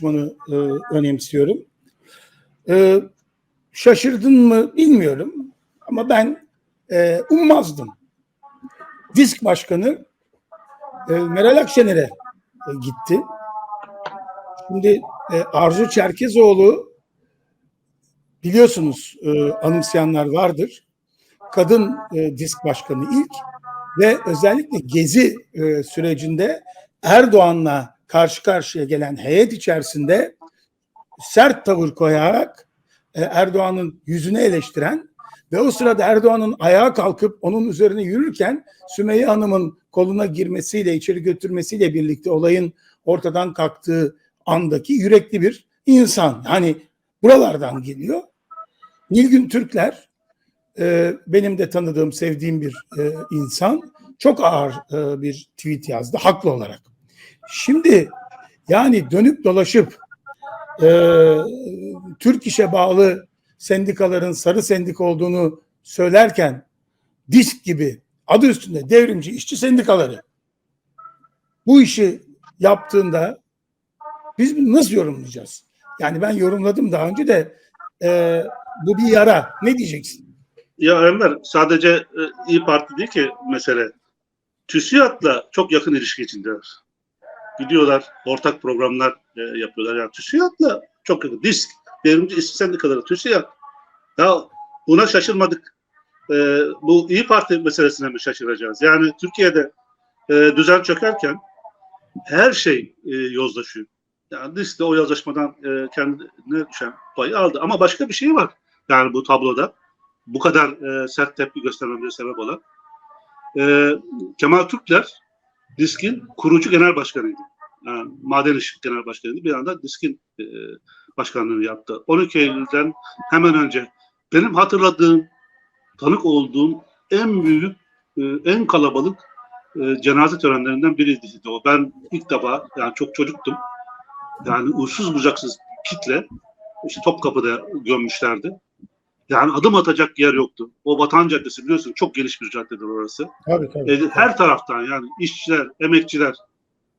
konuşmanı e, önemsiyorum. E, şaşırdın mı bilmiyorum ama ben e, ummazdım. Disk Başkanı e, Meral Akşener'e e, gitti. Şimdi e, Arzu Çerkezoğlu biliyorsunuz e, anımsayanlar vardır. Kadın e, disk başkanı ilk ve özellikle gezi e, sürecinde Erdoğan'la karşı karşıya gelen heyet içerisinde sert tavır koyarak e, Erdoğan'ın yüzüne eleştiren ve o sırada Erdoğan'ın ayağa kalkıp onun üzerine yürürken Sümeyye Hanım'ın koluna girmesiyle, içeri götürmesiyle birlikte olayın ortadan kalktığı andaki yürekli bir insan. Yani buralardan geliyor. Nilgün Türkler e, benim de tanıdığım, sevdiğim bir e, insan. Çok ağır e, bir tweet yazdı, haklı olarak. Şimdi yani dönüp dolaşıp e, Türk işe bağlı sendikaların sarı sendik olduğunu söylerken disk gibi adı üstünde devrimci işçi sendikaları bu işi yaptığında biz bunu nasıl yorumlayacağız? Yani ben yorumladım daha önce de e, bu bir yara. Ne diyeceksin? Ya Enver sadece e, İyi Parti değil ki mesele. TÜSİAD'la çok yakın ilişki içindeler. Gidiyorlar, ortak programlar e, yapıyorlar. Yani TÜSİAD'la çok yakın. DİSK, Devrimci İşçi Sendikaları, TÜSİAD. Ya buna şaşırmadık. E, bu İyi Parti meselesine mi şaşıracağız? Yani Türkiye'de e, düzen çökerken her şey e, yozlaşıyor. Yani DİSK de o yozlaşmadan e, kendine düşen payı aldı. Ama başka bir şey var. Yani bu tabloda bu kadar e, sert tepki göstermemize sebep olan e, Kemal Türkler DİSK'in kurucu genel başkanıydı. Yani Maden İş Genel Başkanıydı. Bir anda DİSK'in e, başkanlığını yaptı. 12 Eylül'den hemen önce benim hatırladığım, tanık olduğum en büyük, e, en kalabalık e, cenaze törenlerinden biriydi o. Ben ilk defa, yani çok çocuktum. Yani uğursuz bucaksız kitle işte Topkapı'da gömmüşlerdi. Yani adım atacak yer yoktu. O Vatan Caddesi biliyorsun çok geniş bir caddedir orası. Tabii tabii. E, her taraftan yani işçiler, emekçiler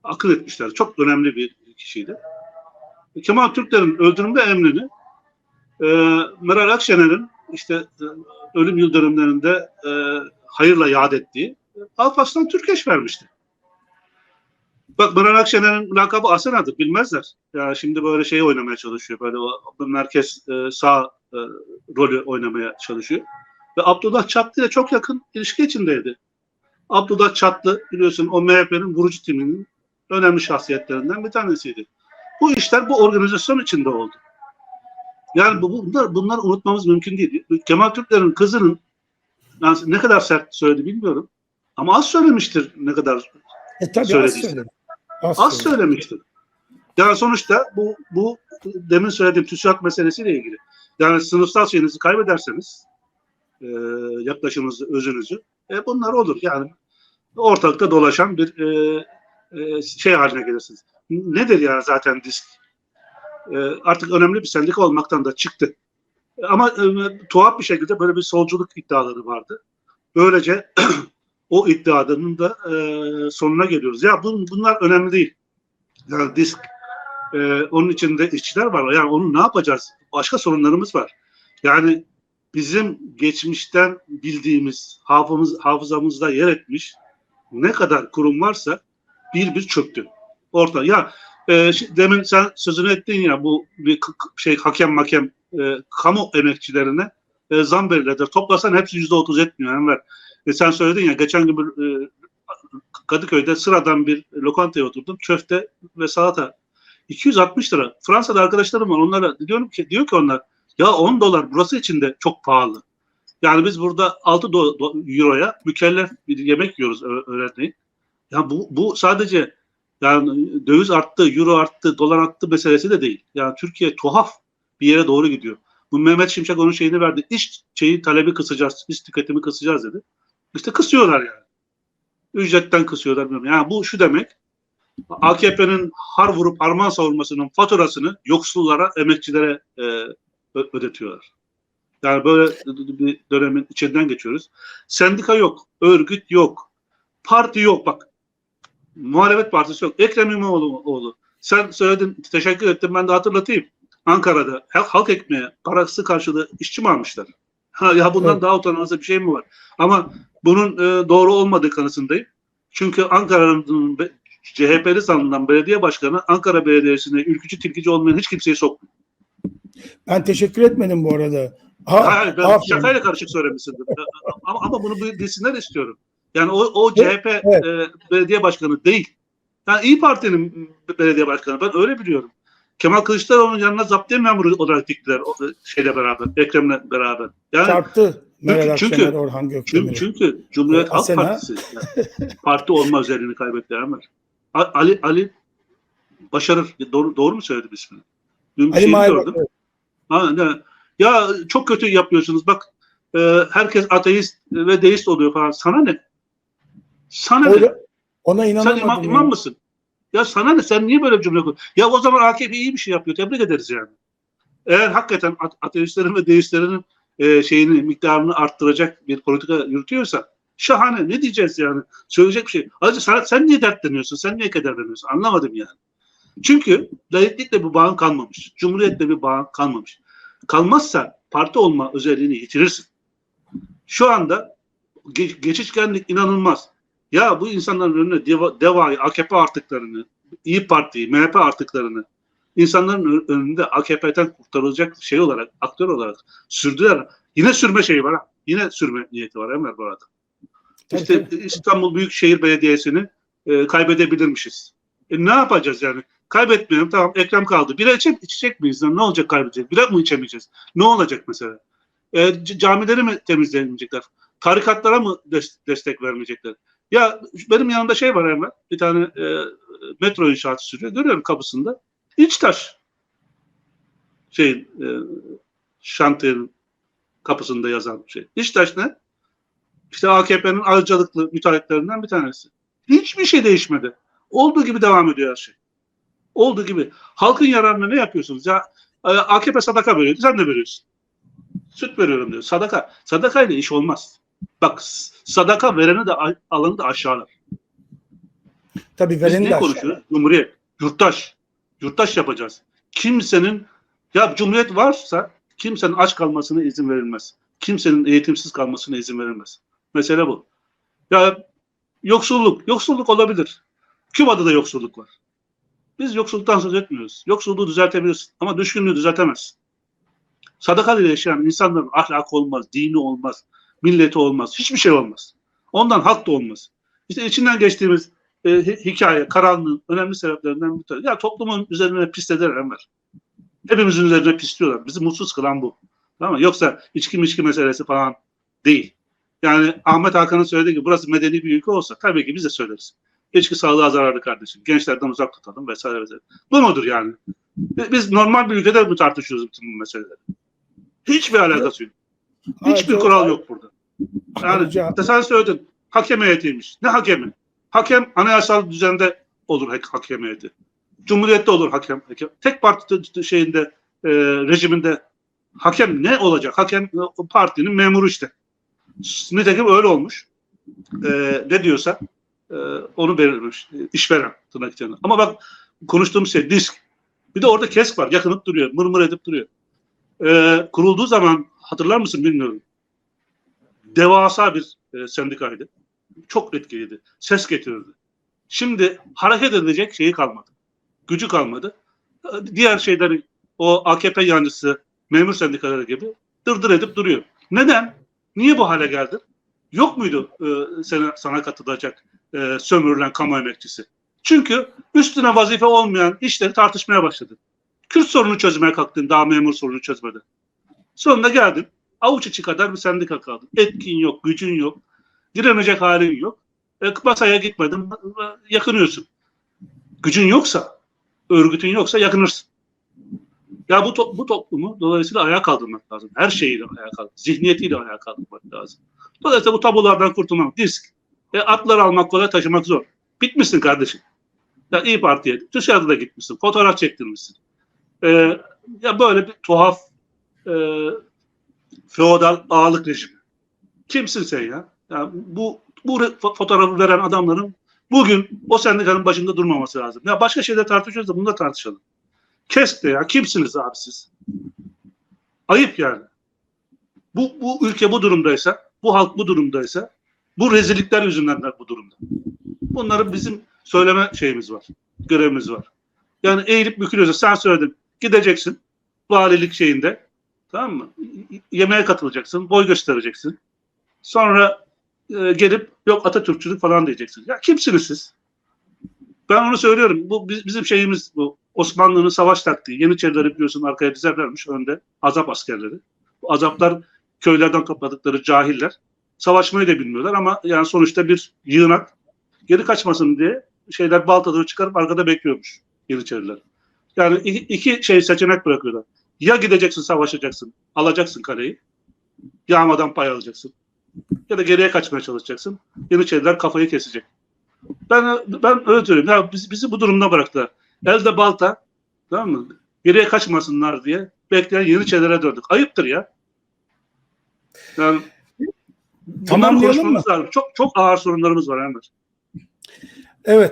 akıl etmişler. Çok önemli bir kişiydi. E, Kemal Türkler'in öldürülme emrini e, Meral Akşener'in işte e, ölüm yıl dönümlerinde e, hayırla yad ettiği Alparslan Türkeş vermişti. Bak Meral Akşener'in lakabı Asena'dır bilmezler. Ya şimdi böyle şey oynamaya çalışıyor. Böyle o merkez e, sağ e, rolü oynamaya çalışıyor. Ve Abdullah Çatlı ile çok yakın ilişki içindeydi. Abdullah Çatlı biliyorsun o MHP'nin vurucu timinin önemli şahsiyetlerinden bir tanesiydi. Bu işler bu organizasyon içinde oldu. Yani bu, bunlar, bunlar unutmamız mümkün değil. Kemal Türkler'in kızının yani ne kadar sert söyledi bilmiyorum. Ama az söylemiştir ne kadar E tabii az Söylediyse. söyledi. az söyledi. söylemiştir. Yani sonuçta bu bu demin söylediğim TÜSİAD meselesiyle ilgili. Yani sınıfsal şeyinizi kaybederseniz e, yaklaşımınızı, özünüzü e, bunlar olur. Yani ortalıkta dolaşan bir e, e, şey haline gelirsiniz. Nedir yani zaten disk? E, artık önemli bir sendika olmaktan da çıktı. Ama e, tuhaf bir şekilde böyle bir solculuk iddiaları vardı. Böylece o iddialarının da e, sonuna geliyoruz. Ya bun, bunlar önemli değil. Yani disk e, onun içinde işçiler var. Yani onu ne yapacağız? Başka sorunlarımız var. Yani bizim geçmişten bildiğimiz hafımız, hafızamızda yer etmiş ne kadar kurum varsa bir bir çöktü. Orta. Ya e, demin sen sözünü ettin ya bu bir şey hakem makem e, kamu emekçilerine e, zam verildi. Toplasan hepsi yüzde otuz etmiyor Enver. E, sen söyledin ya geçen gün bir, e, Kadıköy'de sıradan bir lokantaya oturdum. Köfte ve salata 260 lira. Fransa'da arkadaşlarım var. Onlara diyorum ki diyor ki onlar ya 10 dolar burası için de çok pahalı. Yani biz burada 6 do- do- euroya mükellef bir yemek yiyoruz ö- öğlenleyin. Ya bu, bu sadece yani döviz arttı, euro arttı, dolar arttı meselesi de değil. Yani Türkiye tuhaf bir yere doğru gidiyor. Bu Mehmet Şimşek onun şeyini verdi. İş şeyi talebi kısacağız, iş tüketimi kısacağız dedi. İşte kısıyorlar yani. Ücretten kısıyorlar. Yani bu şu demek. AKP'nin har vurup harman savurmasının faturasını yoksullara, emekçilere e, ödetiyorlar. Yani böyle bir dönemin içinden geçiyoruz. Sendika yok, örgüt yok, parti yok bak. Muhalefet partisi yok. Ekrem İmamoğlu oğlu. sen söyledin, teşekkür ettim. Ben de hatırlatayım. Ankara'da halk, ekmeği parası karşılığı işçi mi almışlar? Ha, ya bundan Evet. daha utanılacak bir şey mi var? Ama bunun e, doğru olmadığı kanısındayım. Çünkü Ankara'nın CHP'li sanılan belediye başkanı Ankara Belediyesi'ne ülkücü tilkici olmayan hiç kimseyi sokmuyor. Ben teşekkür etmedim bu arada. Ha, Hayır, ben aferin. şakayla karışık söylemişsindir. ama, ama bunu bilsinler istiyorum. Yani o, o CHP Evet. e, belediye başkanı değil. Yani İyi Parti'nin belediye başkanı. Ben öyle biliyorum. Kemal Kılıçdaroğlu'nun yanına zaptiye memuru olarak diktiler o, e, şeyle beraber, Ekrem'le beraber. Yani Çarptı Meral çünkü- Akşener, Orhan çünkü, çünkü Cumhuriyet E, Halk Partisi yani parti olma özelliğini kaybetti Enver. A- Ali Ali başarır. Doğru, doğru mu söyledim ismini? Dün bir Ali şeyini gördüm. Ha, ne? Ya çok kötü yapıyorsunuz. Bak e, herkes ateist ve deist oluyor falan. Sana ne? Sana ne? Öyle- ona Sen inanamadım. imam, ya. imam mısın? Ya sana ne? Sen niye böyle bir cümle kuruyorsun? Ya o zaman AKP iyi bir şey yapıyor. Tebrik ederiz yani. Eğer hakikaten ate- ateistlerin ve deistlerin e, şeyini, miktarını arttıracak bir politika yürütüyorsa şahane. Ne diyeceğiz yani? Söyleyecek bir şey. Ayrıca sen, sen niye dertleniyorsun? Sen niye kederleniyorsun? Anlamadım yani. Çünkü laiklikle bir bağın kalmamış. Cumhuriyetle bir bağın kalmamış. Kalmazsa parti olma özelliğini yitirirsin. Şu anda ge- geçişkenlik inanılmaz. Ya bu insanların önüne deva, DEVA'yı, AKP artıklarını, İyi Parti'yi, MHP artıklarını insanların önünde AKP'den kurtarılacak şey olarak, aktör olarak sürdüler. Yine sürme şeyi var. Yine sürme niyeti var Emre bu arada. İşte. İstanbul Büyükşehir Belediyesi'ni e, kaybedebilirmişiz. E, ne yapacağız yani? Kaybetmeyelim tamam Ekrem kaldı. Bira içe, içecek miyiz? lan? Ne olacak kaybedecek? Bira mı içemeyeceğiz? Ne olacak mesela? E, camileri mi temizleyemeyecekler? Tarikatlara mı des- destek vermeyecekler? Ya benim yanımda şey var Emre. Bir tane e, metro inşaatı sürüyor. Görüyorum kapısında. İç taş. Şey e, şantiyenin kapısında yazan şey. İç taş ne? İşte AKP'nin ayrıcalıklı müteahhitlerinden bir tanesi. Hiçbir şey değişmedi. Olduğu gibi devam ediyor her şey. Olduğu gibi. Halkın yararına ne yapıyorsunuz? Ya e, AKP sadaka veriyordu, sen de veriyorsun. Süt veriyorum diyor. Sadaka. Sadaka ile iş olmaz. Bak sadaka vereni de alanı da aşağılar. Tabii Biz vereni ne de konuşuyoruz? Cumhuriyet. Yurttaş. Yurttaş yapacağız. Kimsenin ya cumhuriyet varsa kimsenin aç kalmasına izin verilmez. Kimsenin eğitimsiz kalmasına izin verilmez. Mesele bu. Ya yoksulluk. Yoksulluk olabilir. Küba'da da yoksulluk var. Biz yoksulluktan söz etmiyoruz. Yoksulluğu düzeltebilirsin ama düşkünlüğü düzeltemezsin. Sadaka ile yaşayan insanların ahlakı olmaz, dini olmaz, milleti olmaz, hiçbir şey olmaz. Ondan hak da olmaz. İşte içinden geçtiğimiz e, hi- hikaye, karanlığın önemli sebeplerinden bir tanesi. Ya toplumun üzerine pislediler Enver. Hepimizin üzerine pisliyorlar. Bizi mutsuz kılan bu. Tamam mı? Yoksa içki mişki meselesi falan değil. Yani Ahmet Hakan'ın söylediği gibi burası medeni bir ülke olsa tabii ki biz de söyleriz. İçki sağlığa zararlı kardeşim. Gençlerden uzak tutalım vesaire vesaire. Bu mudur yani? Bi- Biz normal bir ülkede mi tartışıyoruz bütün bu meseleleri? Hiçbir alakası yok. Hiçbir Ayrıca- kural yok burada. Yani sen söyledin. Hakem heyetiymiş. Ne hakemi? Hakem anayasal düzende olur hak- hakem heyeti. Cumhuriyette olur hakem. hakem. Tek parti şeyinde e, rejiminde hakem ne olacak? Hakem partinin memuru işte. Nitekim öyle olmuş. E, ne diyorsa e, onu belirlemiş. E, işveren tırnak içinde. Ama bak konuştuğumuz şey disk. Bir de orada kesk var. Yakınıp duruyor. Mırmır edip duruyor. E, kurulduğu zaman hatırlar mısın bilmiyorum. Devasa bir e, sendikaydı. Çok etkiliydi. Ses getirirdi. Şimdi hareket edecek şeyi kalmadı. Gücü kalmadı. E, Diğer şeyleri o AKP yancısı memur sendikaları gibi dırdır edip duruyor. Neden? Niye bu hale geldi? Yok muydu e, sana, katılacak e, sömürülen kamu emekçisi? Çünkü üstüne vazife olmayan işleri tartışmaya başladı. Kürt sorunu çözmeye kalktın daha memur sorunu çözmedi. Sonunda geldin. Avuç içi kadar bir sendika kaldın. Etkin yok, gücün yok. Direnecek halin yok. E, masaya gitmedin, yakınıyorsun. Gücün yoksa, örgütün yoksa yakınırsın. Ya bu, to- bu toplumu dolayısıyla ayağa kaldırmak lazım. Her şeyiyle ayağa kaldırmak, zihniyetiyle ayağa kaldırmak lazım. Dolayısıyla bu tabulardan kurtulmak, disk. E, atlar almak kolay, taşımak zor. Bitmişsin kardeşim. Ya İyi Parti'ye, dışarıda da gitmişsin, fotoğraf çektirmişsin. E, ya böyle bir tuhaf e, feodal ağalık rejimi. Kimsin sen ya? ya bu bu fotoğrafı veren adamların bugün o sendikanın başında durmaması lazım. Ya başka şeyler tartışıyoruz da bunu da tartışalım. Kes de ya. Kimsiniz abi siz? Ayıp yani. Bu, bu ülke bu durumdaysa, bu halk bu durumdaysa, bu rezillikler yüzündenler bu durumda. Bunların bizim söyleme şeyimiz var. Görevimiz var. Yani eğilip bükülüyorsa sen söyledin. Gideceksin valilik şeyinde. Tamam mı? Yemeğe katılacaksın. Boy göstereceksin. Sonra e, gelip yok Atatürkçülük falan diyeceksin. Ya kimsiniz siz? Ben onu söylüyorum. Bu biz- bizim şeyimiz bu. Osmanlı'nın savaş taktiği. Yeniçerileri biliyorsun arkaya dizerlermiş önde. Azap askerleri. Bu azaplar köylerden topladıkları cahiller. Savaşmayı da bilmiyorlar ama yani sonuçta bir yığınak geri kaçmasın diye şeyler baltaları çıkarıp arkada bekliyormuş Yeniçeriler. Yani iki, şey seçenek bırakıyorlar. Ya gideceksin savaşacaksın, alacaksın kaleyi, yağmadan pay alacaksın. Ya da geriye kaçmaya çalışacaksın. Yeniçeriler kafayı kesecek. Ben ben öyle söyleyeyim. Ya biz, bizi bu durumda bıraktılar. Elde balta, tamam mı? Geriye kaçmasınlar diye bekleyen Yeniçerilere döndük. Ayıptır ya. Yani Tamamlayalım konuşmamız lazım. Çok çok ağır sorunlarımız var Enver. Evet.